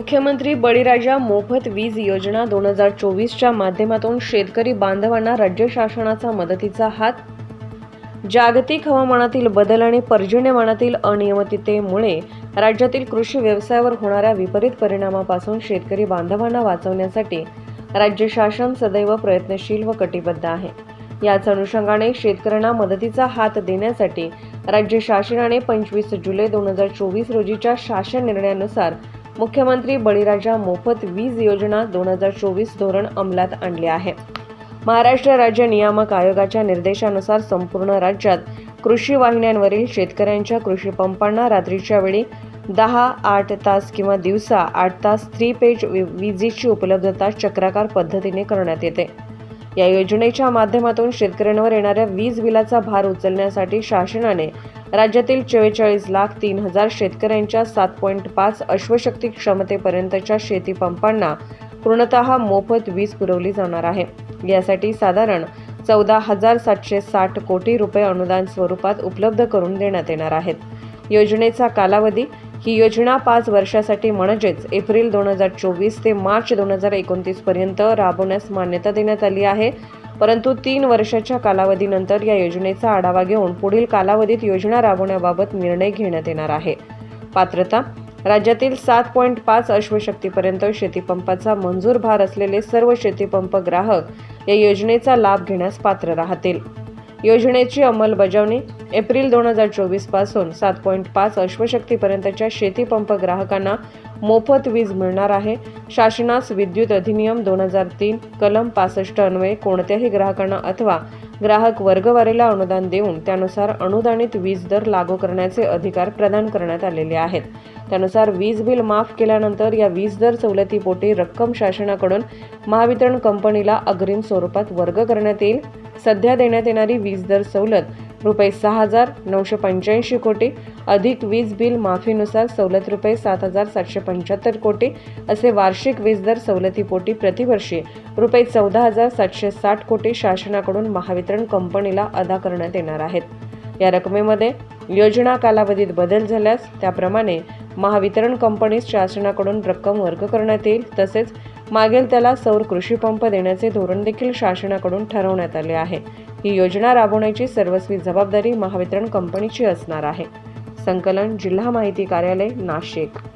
मुख्यमंत्री बळीराजा मोफत वीज योजना दोन हजार चोवीसच्या माध्यमातून शेतकरी बांधवांना राज्य शासनाचा मदतीचा हात? जागतिक हवामानातील बदल आणि पर्जन्यमानातील अनियमिततेमुळे राज्यातील कृषी व्यवसायावर होणाऱ्या विपरीत परिणामापासून शेतकरी बांधवांना वाचवण्यासाठी राज्य शासन सदैव प्रयत्नशील व कटिबद्ध आहे. याच अनुषंगाने शेतकऱ्यांना मदतीचा हात देण्यासाठी राज्य शासनाने पंचवीस जुलै दोन हजार चोवीस रोजीच्या शासन निर्णयानुसार मुख्यमंत्री बळीराजा मोफत वीज योजना दोन हजार चोवीस धोरण अंमलात आणले आहे. महाराष्ट्र राज्य नियामक आयोगाच्या निर्देशानुसार संपूर्ण राज्यात कृषी वाहिन्यांवरील शेतकऱ्यांच्या कृषी पंपांना रात्रीच्या वेळी दहा आठ तास किंवा दिवसा आठ तास थ्री पेज वि- विजेची उपलब्धता चक्राकार पद्धतीने करण्यात येते. या योजनेच्या माध्यमातून शेतकऱ्यांवर येणाऱ्या वीज बिलाचा भार उचलण्यासाठी शासनाने राज्यातील चव्वेचाळीस लाख तीन हजार शेतकऱ्यांच्या सात पॉईंट पाच अश्वशक्ती क्षमतेपर्यंतच्या शेती पंपांना पूर्णतः मोफत वीज पुरवली जाणार आहे. यासाठी साधारण चौदा हजार सातशे साठ कोटी रुपये अनुदान स्वरूपात उपलब्ध करून देण्यात येणार आहेत. योजनेचा कालावधी ही योजना पाच वर्षासाठी म्हणजेच एप्रिल दोन हजार चोवीस ते मार्च दोन हजार एकोणतीसपर्यंत राबवण्यास मान्यता देण्यात आली आहे. परंतु तीन वर्षाच्या कालावधीनंतर या योजनेचा आढावा घेऊन पुढील कालावधीत योजना राबवण्याबाबत निर्णय घेण्यात येणार आहे. पात्रता राज्यातील सात पॉईंट पाच अश्वशक्तीपर्यंत शेतीपंपाचा मंजूर भार असलेले सर्व शेतीपंप ग्राहक या योजनेचा लाभ घेण्यास पात्र राहतील. योजनेची अंमलबजावणी एप्रिल दोन हजार चोवीसपासून सात पॉईंट पाच अश्वशक्तीपर्यंतच्या शेतीपंप ग्राहकांना मोफत वीज मिळणार आहे. शासनास विद्युत अधिनियम दोन हजार तीन कलम पासष्ट अन्वये कोणत्याही ग्राहकांना अथवा ग्राहक वर्गवारीला अनुदान देऊन त्यानुसार अनुदानित वीज दर लागू करण्याचे अधिकार प्रदान करण्यात आलेले आहेत. त्यानुसार वीज बिल माफ केल्यानंतर या वीज दर सवलतीपोटी रक्कम शासनाकडून महावितरण कंपनीला अग्रिम स्वरूपात वर्ग करण्यात येईल. सध्या देण्यात येणारी वीज दर सवलत रुपये सहा हजार नऊशे पंच्याऐंशी कोटी. अधिक वीज बिल माफीनुसार सवलत रुपये सात हजार सातशे पंच्याहत्तर कोटी. असे वार्षिक वीज दर सवलतीपोटी प्रतिवर्षी रुपये चौदा हजार सातशे साठ कोटी शासनाकडून महावितरण कंपनीला अदा करण्यात येणार आहेत. या रकमेमध्ये योजना कालावधीत बदल झाल्यास त्याप्रमाणे महावितरण कंपनीस शासनाकडून रक्कम वर्ग करण्यात येईल. तसेच मागेल त्याला सौर कृषीपंप देण्याचे धोरण देखील शासनाकडून ठरवण्यात आले आहे. ही योजना राबवण्याची सर्वस्वी जबाबदारी महावितरण कंपनीची असणार आहे. संकलन जिल्हा माहिती कार्यालय नाशिक.